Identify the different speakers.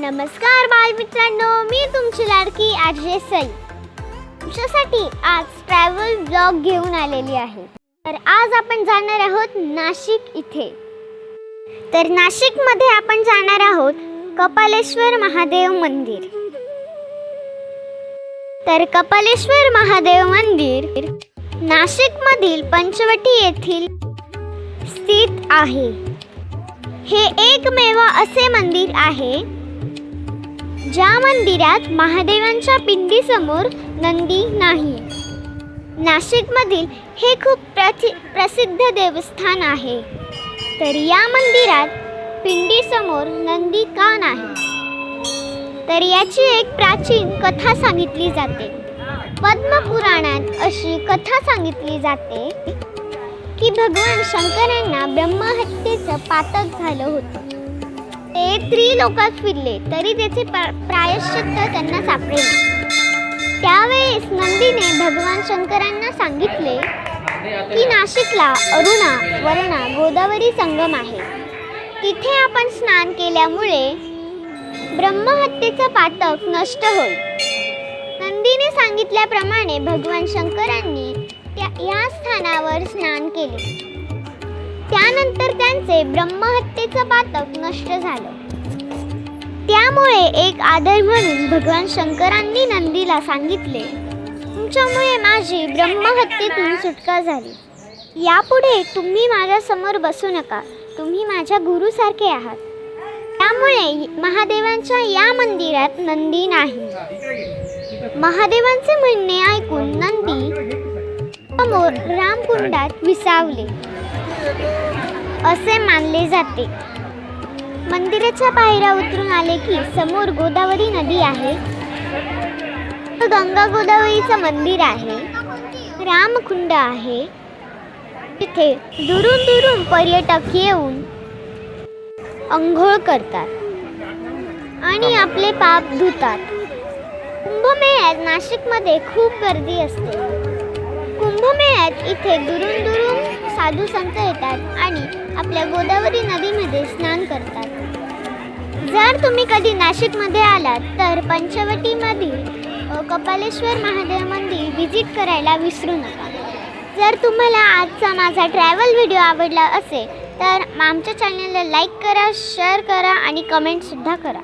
Speaker 1: नमस्कार बालमित्रांनो मी तुमची लाडकी आरजे सई. तुमच्यासाठी आज ट्रॅव्हल ब्लॉग घेऊन आलेली आहे. तर आज आपण जाणार आहोत नाशिक इथे. तर नाशिकमध्ये आपण जाणार आहोत कपालेश्वर महादेव मंदिर. तर कपालेश्वर महादेव मंदिर नाशिकमधील पंचवटी येथील स्थित आहे. हे एकमेव असे मंदिर आहे ज्या मंदिरात महादेवांच्या पिंडीसमोर नंदी नाही. नाशिकमधील हे खूप प्रथि प्रसिद्ध देवस्थान आहे. तर या मंदिरात पिंडीसमोर नंदी का नाही? तर याची एक प्राचीन कथा सांगितली जाते. पद्मपुराणात अशी कथा सांगितली जाते की भगवान शंकरांना ब्रह्महत्येचं पातक झालं होतं. ते त्रिलोकात फिरले तरी त्याचे प्रायश्चित्त त्यांना सापडेल. त्यावेळेस नंदीने भगवान शंकरांना सांगितले की नाशिकला अरुणा वरणा गोदावरी संगम आहे. तिथे आपण स्नान केल्यामुळे ब्रह्महत्येचं पातक नष्ट होईल. नंदीने सांगितल्याप्रमाणे भगवान शंकरांनी त्या या स्थानावर स्नान केले. त्यानंतर त्यांचे ब्रह्महत्येचं पातक नष्ट झालं. त्यामुळे एक आदर म्हणून भगवान शंकरांनी नंदीला सांगितले तुमच्यामुळे माझी ब्रह्महत्येतून सुटका झाली. यापुढे तुम्ही माझ्यासमोर बसू नका. तुम्ही माझ्या गुरुसारखे आहात. त्यामुळे महादेवांच्या या मंदिरात नंदी नाही. महादेवांचे म्हणणे ऐकून नंदी समोर रामकुंडात विसावले. असे मानले जाते. मंदिराच्या पायऱ्या उतरून आले की समोर गोदावरी नदी आहे. गंगा गोदावरीचं मंदिर आहे. रामकुंड आहे. तिथे दुरून दुरून पर्यटक येऊन अंघोळ करतात आणि आपले पाप धुतात. कुंभमेळ्यात नाशिकमध्ये खूप गर्दी असते. कुंभमेळ्यात इथे दुरून दुरून साधू संत येतात आणि आपल्या गोदावरी नदीमध्ये स्नान करतात. जर तुम्ही कधी नाशिकमध्ये आलात तर पंचवटीमधील कपालेश्वर महादेव मंदिर व्हिजिट करायला विसरू नका. जर तुम्हाला आजचा माझा ट्रॅव्हल व्हिडिओ आवडला असेल तर आमच्या चॅनलला लाईक करा शेअर करा आणि कमेंटसुद्धा करा.